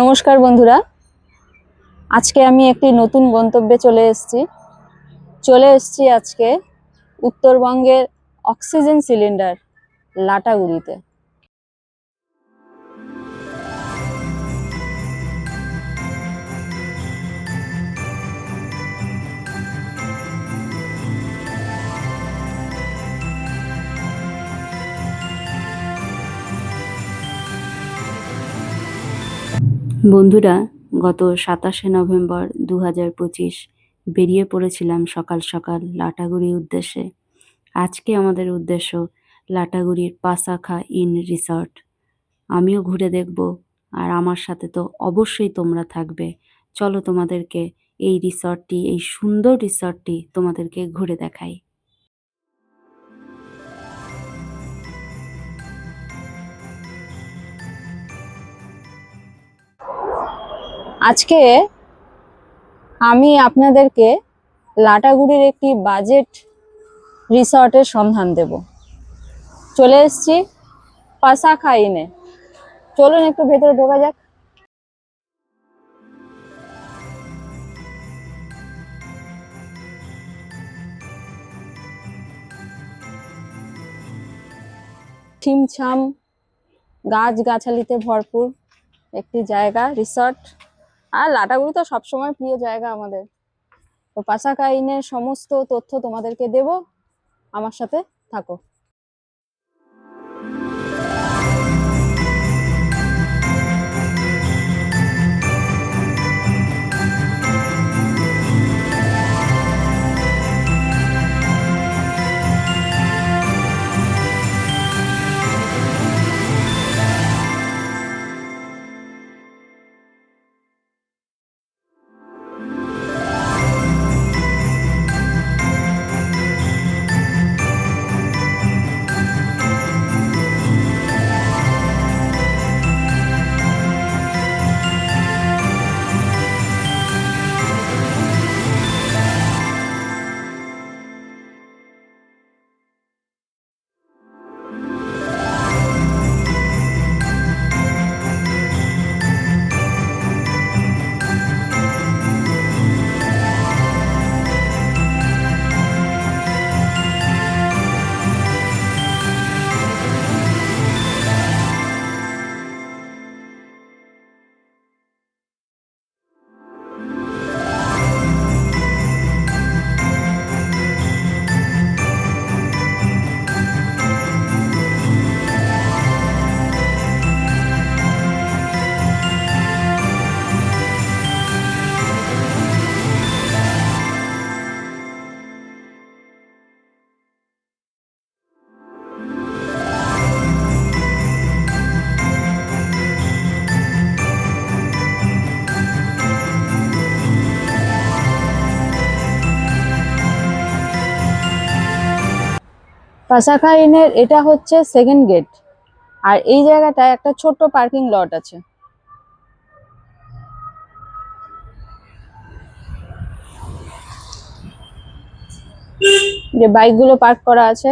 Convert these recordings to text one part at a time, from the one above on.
নমস্কার বন্ধুরা। আজকে আমি একটি নতুন গন্তব্যে চলে এসছি। চলে এসছি আজকে উত্তরবঙ্গের অক্সিজেন সিলিন্ডার, লাটাগুড়িতে। বন্ধুরা, গত সাতাশে নভেম্বর দু হাজার পঁচিশ বেরিয়ে পড়েছিলাম সকাল সকাল লাটাগুড়ির উদ্দেশ্যে। আজকে আমাদের উদ্দেশ্য লাটাগুড়ির পাসাখা ইন রিসর্ট। আমিও ঘুরে দেখব, আর আমার সাথে তো অবশ্যই তোমরা থাকবে। চলো তোমাদেরকে এই রিসর্টটি, এই সুন্দর রিসর্টটি তোমাদেরকে ঘুরে দেখাই। আজকে আমি আপনাদেরকে লাটাগুড়ির একটি বাজেট রিসর্টের সন্ধান দেব। চলে এসেছি পাসাখা ইনে। চলুন একটু ভেতরে ঢোকা যাক। ছিমছাম গাছ গাছালিতে ভরপুর একটি জায়গা, রিসর্ট। আর লাটাগুড়ি তো সবসময় প্রিয় জায়গা আমাদের। তো পাশাকাইনের সমস্ত তথ্য তোমাদেরকে দেব। আমার সাথে থাকো। পাশাকাইনের এটা হচ্ছে সেকেন্ড গেট আর এই জায়গাটায় একটা ছোট্ট পার্কিং লট আছে। যে বাইকগুলো পার্ক করা আছে।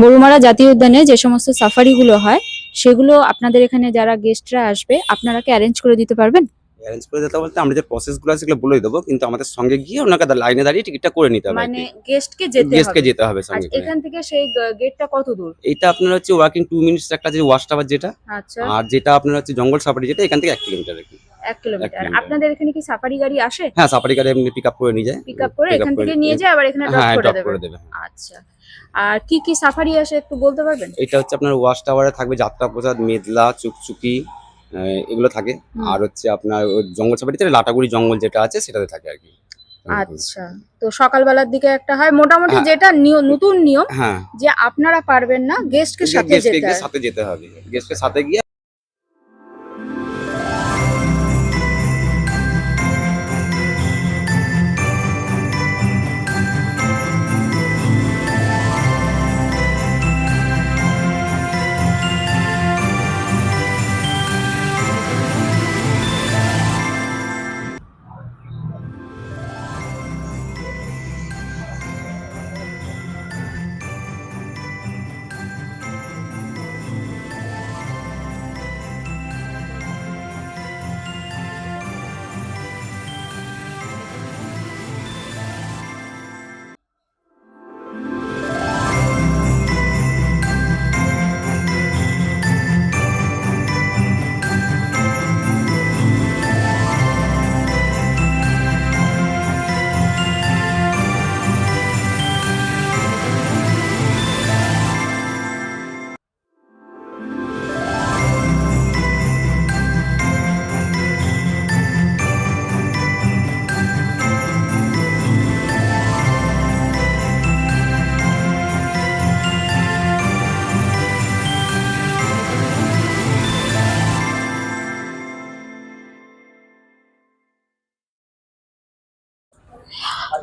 গরুমারা জাতীয় উদ্যানে যে সমস্ত সাফারিগুলো হয়, সেগুলো আপনাদের এখানে যারা গেস্টরা আসবে, আপনারা কি অ্যারেঞ্জ করে দিতে পারবেন? অ্যারেঞ্জ করে দিতে বলতে আমরা যে প্রসেসগুলো আছে সেগুলো বলে দেবো কিন্তু আমাদের সঙ্গে গিয়ে ওনাকে লাইনে দাঁড়িয়ে টিকিটটা করে নিতে হবে মানে গেস্টকে যেতে গেস্টকে যেতে হবে সঙ্গে এখান থেকে সেই গেটটা কত দূর? এইটা আপনার হচ্ছে ওয়াকিং টু মিনিটস একটা যে ওয়াশ টাওয়ার যেটা আচ্ছা। আর যেটা আপনার হচ্ছে জঙ্গল সাফারি যেটা এখান থেকে এক কিলোমিটার আর কি। এক কিলোমিটার কিলোমিটার। আপনাদের এখানে কি সাফারি গাড়ি আসে? হ্যাঁ সাফারি গাড়ি এমনি পিক আপ করে নিয়ে যায়। পিক আপ করে এখান থেকে নিয়ে যায়। আবার এখানে হ্যাঁ ড্রপ করে দেবে আচ্ছা। আর কি কি সাফারি আসে একটু বলতে পারবেন? এটা হচ্ছে আপনার ওয়াশ টাওয়ারে থাকবে যাত্রা প্রসাদ মেদলা চুকচুকি এগুলো থাকে। আর হচ্ছে আপনার জঙ্গল সাফারিতে লাটাগুড়ি জঙ্গল যেটা আছে সেটাতে থাকে আর কি। আচ্ছা। তো সকালবেলার দিকে একটা হয়। মোটামুটি হ্যাঁ। যেটা নিয়ম নতুন নিয়ম হ্যাঁ। যে আপনারা পারবেন না গেস্টকে সাথে যেতে সাথে যেতে হবে। গেস্টকে সাথে গিয়ে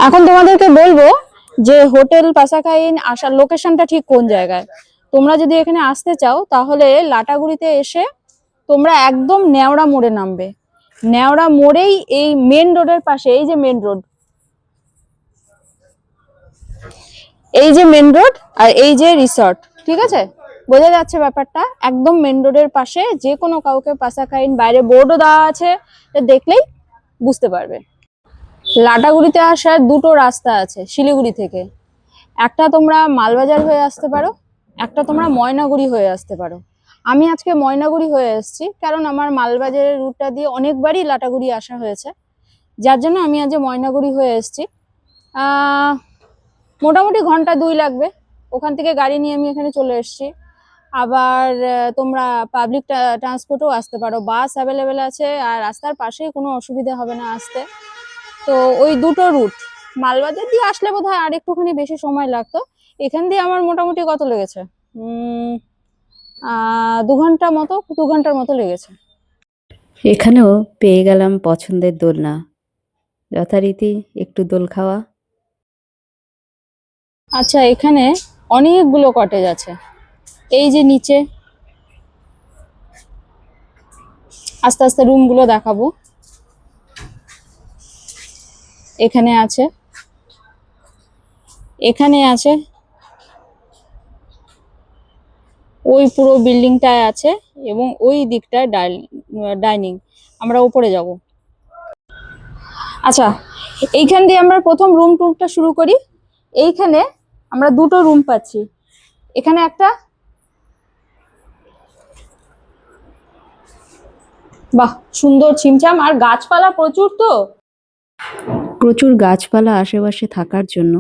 এখন তোমাদেরকে বলব যে হোটেল পাসাকাইন আসার লোকেশনটা ঠিক কোন জায়গায়? তোমরা যদি এখানে আসতে চাও, তাহলে লাটাগুড়িতে এসে তোমরা একদম নেওড়া মোড়ে নামবে। নেওড়া মোড়েই এই মেন রোডের পাশে, এই যে মেন রোড এই যে মেন রোড আর এই যে রিসর্ট ঠিক আছে? বোঝা যাচ্ছে ব্যাপারটা? একদম মেন রোডের পাশে, যে কোনো কাউকে পাসাকাইন, বাইরে বোর্ডও দেওয়া আছে, দেখলেই বুঝতে পারবে। লাটাগুড়িতে আসার দুটো রাস্তা আছে, শিলিগুড়ি থেকে। একটা তোমরা মালবাজার হয়ে আসতে পারো, একটা তোমরা ময়নাগুড়ি হয়ে আসতে পারো। আমি আজকে ময়নাগুড়ি হয়ে এসেছি কারণ আমার মালবাজারের রুটটা দিয়ে অনেকবারই লাটাগুড়ি আসা হয়েছে। যার জন্য আমি আজ ময়নাগুড়ি হয়ে এসেছি। মোটামুটি ঘণ্টা দুই লাগবে। ওখান থেকে গাড়ি নিয়ে আমি এখানে চলে এসেছি। আবার তোমরা পাবলিক ট্রান্সপোর্টেও আসতে পারো। বাস অ্যাভেলেবেল আছে আর রাস্তার পাশেই কোনো অসুবিধা হবে না আসতে। তো ওই দুটো রুট মালবাজার দিয়ে আসলে বোধ হয় আর একটুখানি বেশি সময় লাগতো। এখান দিয়ে আমার মোটামুটি কত লেগেছে? দু ঘণ্টা মতো দু ঘণ্টার মতো লেগেছে। এখানেও পেয়ে গেলাম পছন্দের দোলনা। যথারীতি একটু দোল খাওয়া। আচ্ছা এখানে অনেকগুলো কটেজ আছে। এই যে নিচে আস্তে আস্তে রুমগুলো দেখাবো। এখানে আছে। এখানে আছে। ওই পুরো বিল্ডিংটায় আছে এবং ওই দিকটায় ডাইনিং। আমরা উপরে যাব। আচ্ছা এইখান দিয়ে আমরা প্রথম রুম টুরটা শুরু করি। এইখানে আমরা দুটো রুম পাচ্ছি। এখানে একটা বাহ, সুন্দর ছিমছাম। আর গাছপালা প্রচুর তো। প্রচুর গাছপালা আশেপাশে থাকার জন্য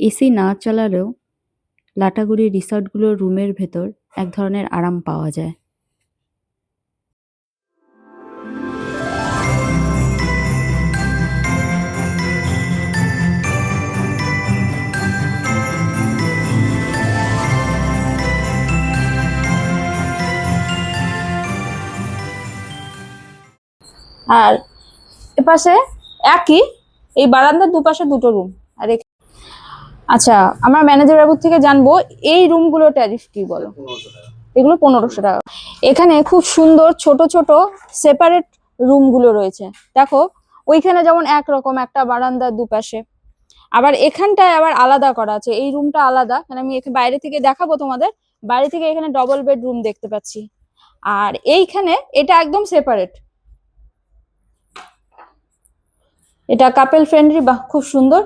এসি না চালালেও লাটাগুড়ি রিসর্টগুলোর রুমের ভেতর এক ধরনের আরাম পাওয়া যায়। আর এপাশে একই এই বারান্দার দুপাশে দুটো রুম আর আচ্ছা আমার ম্যানেজার বাবুর থেকে জানব, এই রুমগুলো ট্যারিফ কি বলো? এগুলো পনেরোশো টাকা। এখানে খুব সুন্দর ছোট ছোট সেপারেট রুমগুলো রয়েছে। দেখো, ওইখানে যেমন একরকম একটা বারান্দার দুপাশে। আবার এখানটায় আবার আলাদা করা আছে। এই রুমটা আলাদা। মানে আমি এখানে বাইরে থেকে দেখাবো তোমাদের। বাইরে থেকে এখানে ডবল বেডরুম দেখতে পাচ্ছি। আর এইখানে এটা একদম সেপারেট এটা কাপেল ফ্রেন্ডলি বাহ খুব সুন্দর।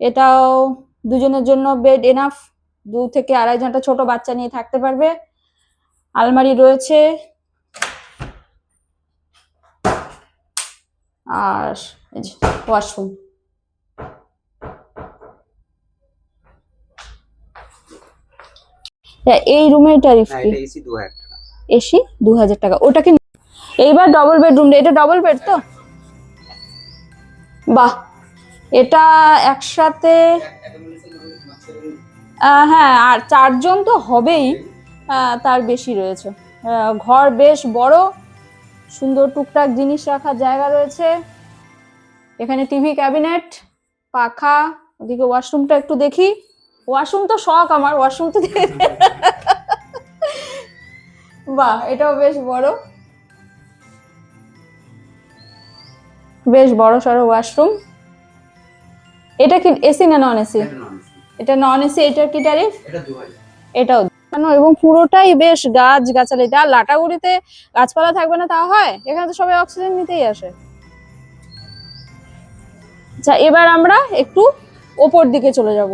এটাও দুজনের জন্য বেড এনাফ দু থেকে আড়াই ঘণ্টা ছোট বাচ্চা নিয়ে থাকতে পারবে। আলমারি রয়েছে। আর ওয়াশরুম এই রুমের ট্যারিফ কি? এসি দু হাজার টাকা। এসি দু হাজার টাকা। ওটা কি এইবার ডবল বেডরুম এটা ডবল বেড তো? বাহ, এটা একসাথে হ্যাঁ আর চারজন তো হবেই তার বেশি রয়েছে। ঘর বেশ বড়, সুন্দর টুকটাক জিনিস রাখার জায়গা রয়েছে। এখানে টিভি ক্যাবিনেট, পাখা, ওদিকে ওয়াশরুমটা একটু দেখি। ওয়াশরুম তো শখ আমার, ওয়াশরুম তো বাহ, এটাও বেশ বড়। বেশ বড় সড়ো ওয়াশরুম। এটা কি এসি না নন এসি এটা নন এসি এটার কি ট্যারিফ এটাও। এবং পুরোটাই বেশ গাছ গাছালি। আর লাটাগুড়িতে গাছপালা থাকবে না তা হয়? এখানে তো সবাই অক্সিজেন নিতেই আসে। আচ্ছা এবার আমরা একটু ওপর দিকে চলে যাব।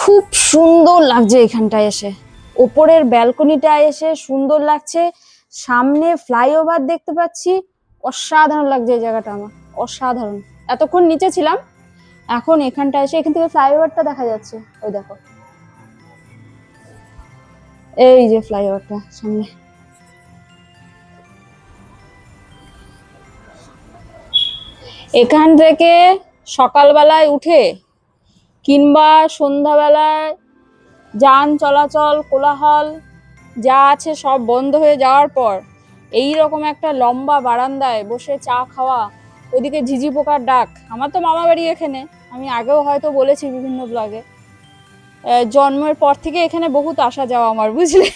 খুব সুন্দর লাগছে এখানটায় এসে। ওপরের ব্যালকনিটা এসে সুন্দর লাগছে। সামনে ফ্লাইওভার দেখতে পাচ্ছি। অসাধারণ লাগছে এই জায়গাটা আমার। অসাধারণ। এতক্ষণ নিচে ছিলাম। এখন এখানটা এসে এখান থেকে ফ্লাইওভারটা দেখা যাচ্ছে। ওই দেখো। এই যে ফ্লাইওভারটা সামনে। এখান থেকে সকালবেলায় উঠে কিংবা সন্ধ্যাবেলায় যান, চলাচল, কোলাহল, যা আছে সব বন্ধ হয়ে যাওয়ার পর এই রকম একটা লম্বা বারান্দায় বসে চা খাওয়া, ওদিকে ঝিঝি পোকার ডাক। আমার তো মামা বাড়ি এখানে। আমি আগেও হয়তো বলেছি বিভিন্ন ব্লগে জন্মের পর থেকে এখানে বহুত আসা যাওয়া আমার, বুঝলে?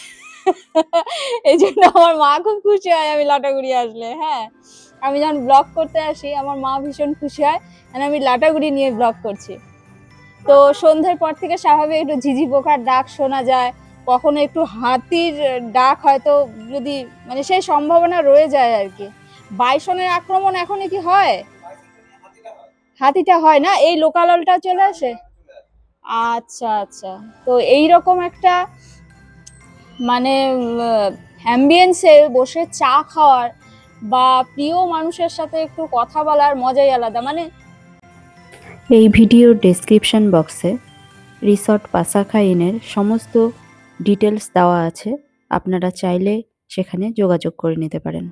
এই জন্য আমার মা খুব খুশি হয় আমি লাটাগুড়ি আসলে হ্যাঁ। আমি যখন ব্লগ করতে আসি, আমার মা ভীষণ খুশি হয়। আমি লাটাগুড়ি নিয়ে ব্লগ করছি। তো সন্ধ্যের পর থেকে স্বাভাবিক একটু ঝিঝি পোকার ডাক শোনা যায়, কখনো একটু হাতির ডাক হয়তো যদি মানে সেই সম্ভাবনা রয়ে যায় আর কি। বাইসনের আক্রমণ এখনও কি হয়? হাতিটা হয় না? এই লোকালটা চলে আসে? আচ্ছা আচ্ছা। তো এই রকম একটা মানে অ্যাম্বিয়েন্সে বসে চা খাওয়ার বা প্রিয় মানুষের সাথে একটু কথা বলার মজাই আলাদা। মানে এই ভিডিও ডেসক্রিপশন বক্সে রিসর্ট পাসাখা ইনের সমস্ত ডিটেলস দেওয়া আছে। আপনারা চাইলে সেখানে যোগাযোগ করে নিতে পারেন।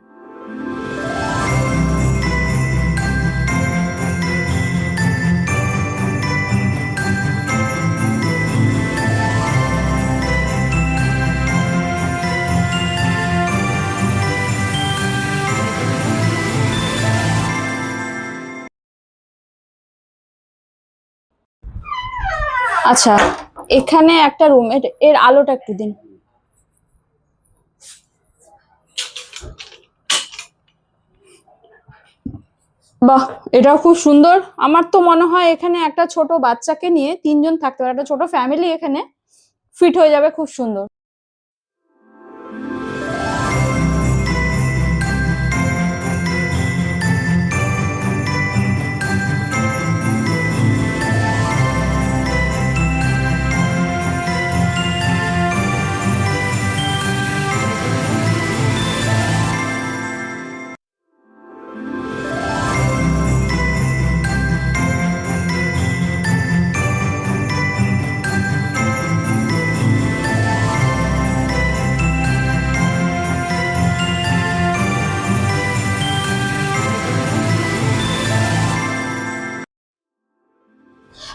আচ্ছা এখানে একটা রুম এর আলোটা একটু দিন। বাহ, এটাও খুব সুন্দর। আমার তো মনে হয় এখানে একটা ছোট বাচ্চাকে নিয়ে তিনজন থাকতে পারে, একটা ছোট ফ্যামিলি এখানে ফিট হয়ে যাবে খুব সুন্দর।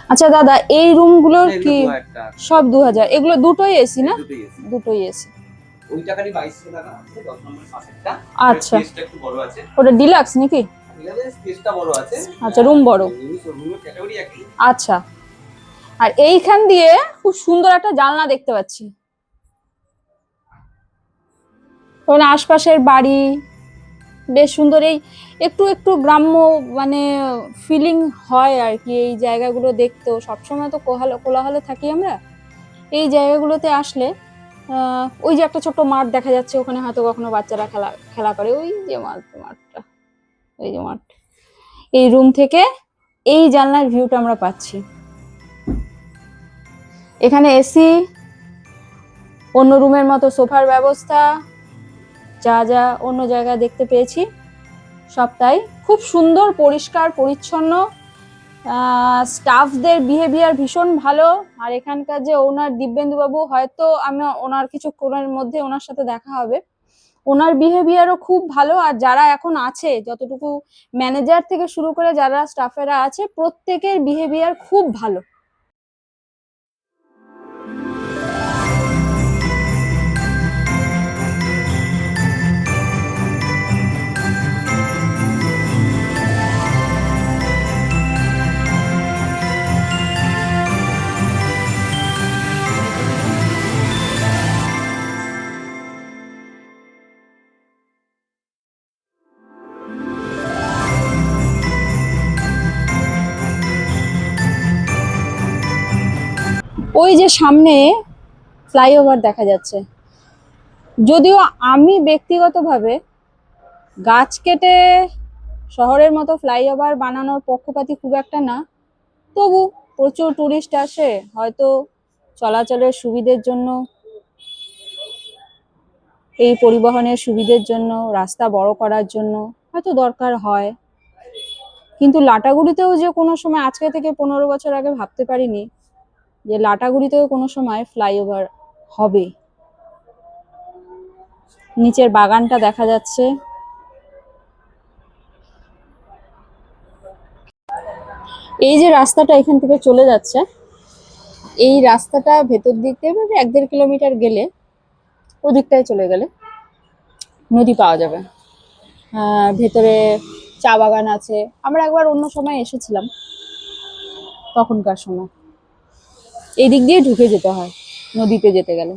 আচ্ছা দাদা এই রুমগুলোর কি সব দু হাজার এগুলো দুটোই এসি না? দুটোই এসি। ওই টাকারই বাইশশো টাকা দশ নম্বর পাশেরটা। আচ্ছা। একটু বড় আছে। ওটা ডিলাক্স নাকি? বড় আছে। আচ্ছা রুম বড়। ক্যাটাগরি একই। আচ্ছা। আর এইখান দিয়ে খুব সুন্দর একটা জানলা দেখতে পাচ্ছি। ওখানে আশপাশের বাড়ি বেশ সুন্দর এই একটু একটু গ্রাম্য মানে ফিলিং হয় আর কি এই জায়গাগুলো দেখতেও। সবসময় তো কোহাল কোলাহলে থাকি আমরা। এই জায়গাগুলোতে আসলে ওই যে একটা ছোট্ট মাঠ দেখা যাচ্ছে, ওখানে হয়তো কখনো বাচ্চারা খেলা খেলা করে। ওই যে মাঠ, মাঠটা। ওই যে মাঠ। এই রুম থেকে এই জানলার ভিউটা আমরা পাচ্ছি। এখানে এসি অন্য রুমের মতো সোফার ব্যবস্থা। যা যা অন্য জায়গায় দেখতে পেয়েছি, সবটাই খুব সুন্দর, পরিষ্কার, পরিচ্ছন্ন। স্টাফদের বিহেভিয়ার ভীষণ ভালো। আর এখানকার যে ওনার দিব্যেন্দুবাবু, হয়তো আমি ওনার কিছুক্ষণের মধ্যে ওনার সাথে দেখা হবে। ওনার বিহেভিয়ারও খুব ভালো। আর যারা এখন আছে, যতটুকু ম্যানেজার থেকে শুরু করে যারা স্টাফেরা আছে, প্রত্যেকের বিহেভিয়ার খুব ভালো। সামনে ফ্লাইওভার দেখা যাচ্ছে। যদিও আমি ব্যক্তিগতভাবে গাছ কেটে শহরের মতো ফ্লাইওভার বানানোর পক্ষপাতি খুব একটা না, তবু প্রচুর টুরিস্ট আসে, হয়তো চলাচলের সুবিধের জন্য, এই পরিবহনের সুবিধের জন্য, রাস্তা বড় করার জন্য হয়তো দরকার হয়। কিন্তু লাটাগুড়িতেও যে কোনো সময় আজকে থেকে পনেরো বছর আগে ভাবতে পারিনি যে লাটাগুড়িতেও কোনো সময় ফ্লাইওভার হবে। নিচের বাগানটা দেখা যাচ্ছে। এই যে রাস্তাটা এখান থেকে চলে যাচ্ছে, এই রাস্তাটা ভেতর দিক দিয়ে মানে এক দেড় কিলোমিটার গেলে ওদিকটায় চলে গেলে নদী পাওয়া যাবে। ভেতরে চা বাগান আছে। আমরা একবার অন্য সময় এসেছিলাম তখনকার সময়। এই দিক দিয়ে ঢুকে যেতে হয়, নদীতে যেতে গেলে।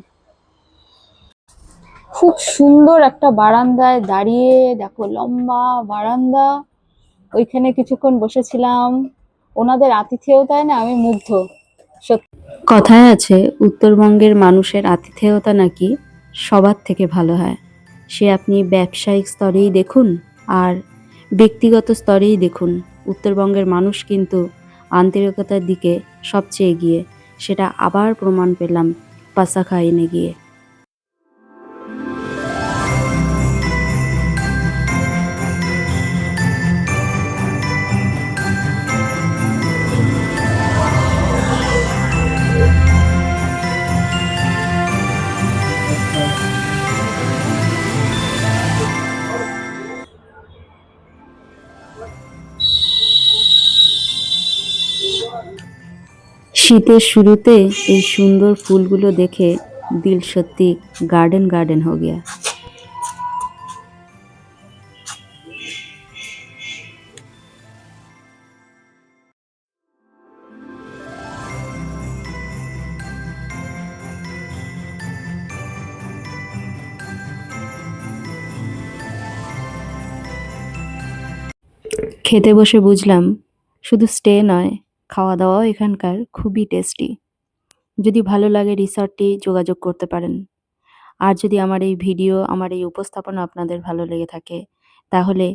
খুব সুন্দর একটা বারান্দায় দাঁড়িয়ে, দেখো লম্বা বারান্দা, ওইখানে কিছুক্ষণ বসেছিলাম। ওনাদের আতিথেয়তায় না আমি মুগ্ধ, সত্যি। কথায় আছে, উত্তরবঙ্গের মানুষের আতিথেয়তা নাকি সবার থেকে ভালো হয়। সে আপনি ব্যবসায়িক স্তরেই দেখুন আর ব্যক্তিগত স্তরেই দেখুন। উত্তরবঙ্গের মানুষ কিন্তু আন্তরিকতার দিকে সবচেয়ে এগিয়ে। সেটা আবার প্রমাণ পেলাম পাসাখা এনে গিয়ে। শীতের শুরুতে এই সুন্দর ফুলগুলো দেখে দিল সত্যি গার্ডেন গার্ডেন হো গিয়া। খেতে বসে বুঝলাম, শুধু স্টে নয় খাওয়া দাওয়াও এখানকার খুবই টেস্টি যদি ভালো লাগে রিসর্টটি যোগাযোগ করতে পারেন। আর যদি আমার এই ভিডিও আমার এই উপস্থাপনা আপনাদের ভালো লেগে থাকে, তাহলে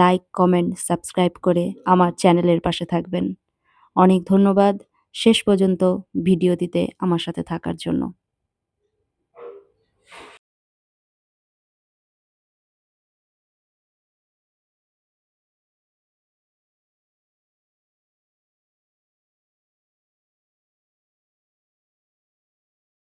লাইক কমেন্ট সাবস্ক্রাইব করে আমার চ্যানেলের পাশে থাকবেন। অনেক ধন্যবাদ শেষ পর্যন্ত ভিডিও দিতে আমার সাথে থাকার জন্য।